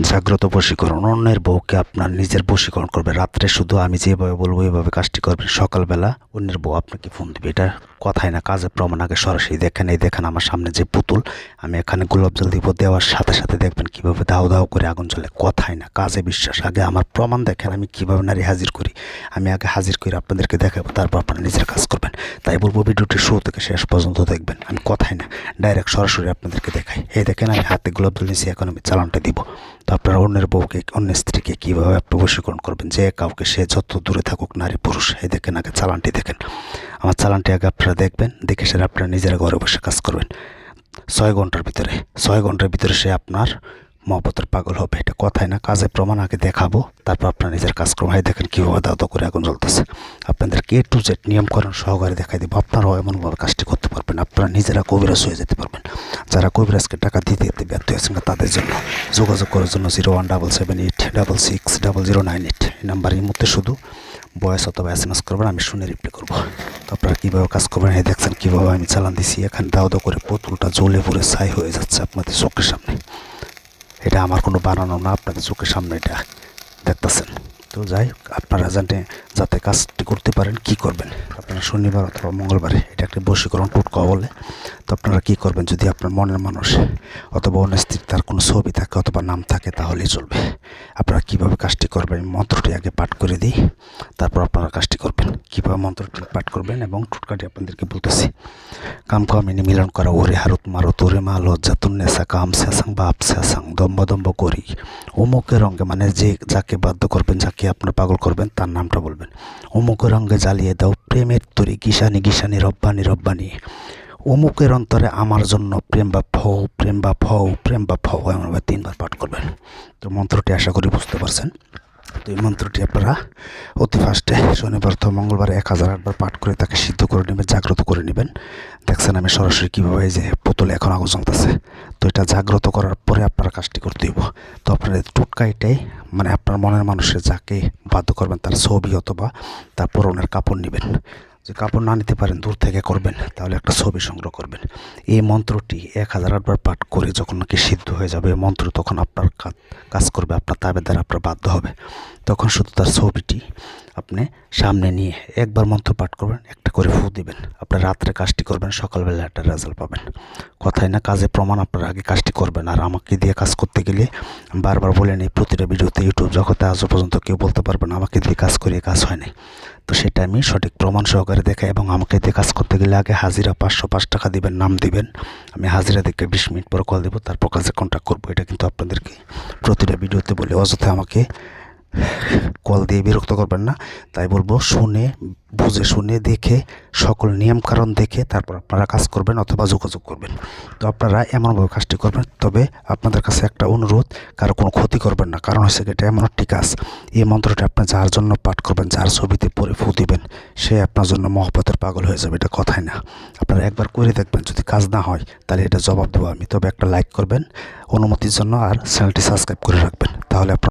জাগ্রত বশীকরণ, অন্যের বউকে আপনার নিজের বশীকরণ করবে। রাত্রে শুধু আমি যেভাবে বলব, এভাবে কাজটি করবেন। সকালবেলা অন্যের বউ আপনাকে ফোন দেবে। এটা কথাই না, কাজের প্রমাণ আগে সরাসরি দেখেন। এই দেখেন আমার সামনে যে পুতুল, আমি এখানে গোলাপ জল দিব, দেওয়ার সাথে সাথে দেখবেন কীভাবে দাও দাও করে আগুন চলে কথাই না, কাজে বিশ্বাস। আগে আমার প্রমাণ দেখেন আমি কীভাবে নারী হাজির করি। আমি আগে হাজির করে আপনাদেরকে দেখাবো, তারপর আপনারা নিজের কাজ করবেন। তাই বলব ভিডিওটি শুরু থেকে শেষ পর্যন্ত দেখবেন। আমি কথাই না ডাইরেক্ট সরাসরি আপনাদেরকে দেখাই। এই দেখেন, আমি হাতে গোলাপ জল নিয়েছি, এখন আমি চালানটা দিব। তো আপনারা অন্যের বউকে, অন্যের স্ত্রীকে কীভাবে আপনি বশীকরণ করবেন? যে কাউকে, সে যত দূরে থাকুক, নারী, পুরুষ, এই দেখেন আগে চালানটি দেখেন। আমার চালানটি আগে আপনারা দেখবেন, দেখে সেটা আপনারা নিজেরা ঘরে বসে কাজ করবেন। ছয় ঘণ্টার ভিতরে, ছয় ঘণ্টার ভিতরে সে আপনার মহব্বতের পাগল হবে, এটা কথাই না কাজে প্রমাণ আগে দেখাবো, তারপর আপনার নিজের কাজকর্ম। হয় দেখেন কীভাবে দাও করে আগুন জ্বলতেছে। আপনাদের কে টু জেড নিয়মকরণ সহকারে দেখাই দেবো, আপনারাও এমনভাবে কাজটি করতে পারবেন, আপনারা নিজেরা কবিরাজ হয়ে যেতে পারবেন। যারা কবিরাজকে টাকা দিতে দিতে ব্যর্থ হয়েছেন তাদের জন্য যোগাযোগ করার জন্য zero one double seven eight double six double zero nine eight এই নাম্বার এই মুহূর্তে শুধু বয়স অথবা এস এম এস করবেন, আমি শুনে রিপ্লাই করব। তো আপনারা কীভাবে কাজ করবেন, এই দেখছেন কীভাবে আমি চালান দিছি, এখানে দাও দাও করে পুতুলটা জ্বলে পুরে ছাই হয়ে যাচ্ছে আপনাদের চোখের সামনে। এটা আমার কোনো বানানো না, আপনাদের চোখের সামনে এটা দেখতেছেন। তো যাই আপনারা জানে যাতে কাজটি করতে পারেন, কি করবেন? আপনারা শনিবার অথবা মঙ্গলবারে এটা একটা বশীকরণ টোটকা বলে। তো আপনারা কি করবেন? যদি আপনার মনের মানুষ অথবা অন্য স্ত্রীর তার কোনো ছবি থাকে অথবা নাম থাকে, তাহলেই চলবে। আপনারা কীভাবে কাজটি করবেন? মন্ত্রটি আগে পাঠ করে দিই। তারপর আপনারা কাজটি করবেন। কীভাবে মন্ত্রটি পাঠ করবেন এবং টোটকাটি আপনাদেরকে বলতেছি। কাম কামিনী মিলন করা ওরে হারুত মারুত, ওরে মা লজ্জা তুন্নেসা কাম শেষাং বাপ শেষাং দম্ব দম্ব করি। অমুকের রঙে মানে যে যাকে বাধ্য করবেন, যাকে আপনার পাগল করবেন, তার নামটা বলবেন। অমুকের রঙে জ্বালিয়ে দাও প্রেমের তরি, গিসানি গিসানি, রব্বানি রব্বানি। অমুকের অন্তরে আমার জন্য প্রেম বা ফৌ প্রেম বা ফৌ প্রেম বা ফৌ এমনভাবে তিনবার পাঠ করবেন। তো মন্ত্রটি আশা করি বুঝতে পারছেন। তো এই মন্ত্রটি আপনারা অতি ফার্স্টে শনিবার তো মঙ্গলবার এক হাজার আটবার পাঠ করে তাকে সিদ্ধ করে নেবেন, জাগ্রত করে নেবেন। দেখছেন আমি সরাসরি কীভাবে যে পুতুলে এখন আগুন জ্বলতেছে? তো এটা জাগ্রত করার পরে আপনার কাজটি করতে হইব। তো আপনার টোটকা এটাই মানে আপনার মনের মানুষের যাকে বাধ্য করবেন তার ছবি অথবা তার পরনের কাপড় নেবেন। যে কাপড় না নিতে পারেন, দূর থেকে করবেন, তাহলে একটা ছবি সংগ্রহ করবেন। এই মন্ত্রটি এক হাজার আটবার পাঠ করে যখন নাকি সিদ্ধ হয়ে যাবে মন্ত্র তখন আপনার কাজ করবে, আপনার তাবের দ্বারা আপনার বাধ্য হবে। তখন শুধু তার ছবিটি আপনি সামনে নিয়ে একবার মন্ত্র পাঠ করবেন, একটা করে ফু দিবেন আপনার রাত্রে কাজটি করবেন, সকালবেলা একটা রেজাল্ট পাবেন। কথাই না কাজে প্রমাণ আপনার আগে কাজটি করবেন, আর আমাকে দিয়ে কাজ করতে গেলে বারবার বলে নেই প্রতিটা ভিডিওতে, ইউটিউব জগতে আজও পর্যন্ত কেউ বলতে পারবে না, আমাকে দিয়ে কাজ করিয়ে কাজ হয় হয়নি তো সেটা আমি সঠিক প্রমাণ সহকারে দেখাই এবং আমাকে দিয়ে কাজ করতে গেলে আগে হাজিরা পাঁচশো পাঁচ টাকা দিবেন, নাম দিবেন। আমি হাজিরা দেখে বিশ মিনিট পর কল দেবো, তারপর কাজে কন্ট্যাক্ট করব। এটা কিন্তু আপনাদেরকে প্রতিটা ভিডিওতে বলে, অযথা আমাকে কল দিয়ে বিরক্ত করবেন না। তাই বলব, শুনে, বুঝে শুনে দেখে, সকল নিয়মকানুন দেখে তারপর আপনারা কাজ করবেন অথবা যোগাযোগ করবেন। তো আপনারা এমনভাবে কাজটি করবেন, তবে আপনাদের কাছে একটা অনুরোধ, কারও কোনো ক্ষতি করবেন না। কারণ হচ্ছে এটা এমন একটি কাজ। এই মন্ত্রটি আপনি যার জন্য পাঠ করবেন, যার ছবিতে পরে ফু দিবেন, সে আপনার জন্য মহব্বতের পাগল হয়ে যাবে, এটা কথাই না। আপনারা একবার করে দেখবেন, যদি কাজ না হয়, তাহলে এটা জবাব দেবো আমি। তবে একটা লাইক করবেন, অনুমতির জন্য, আর চ্যানেলটি সাবস্ক্রাইব করে রাখবেন। তাহলে আপনার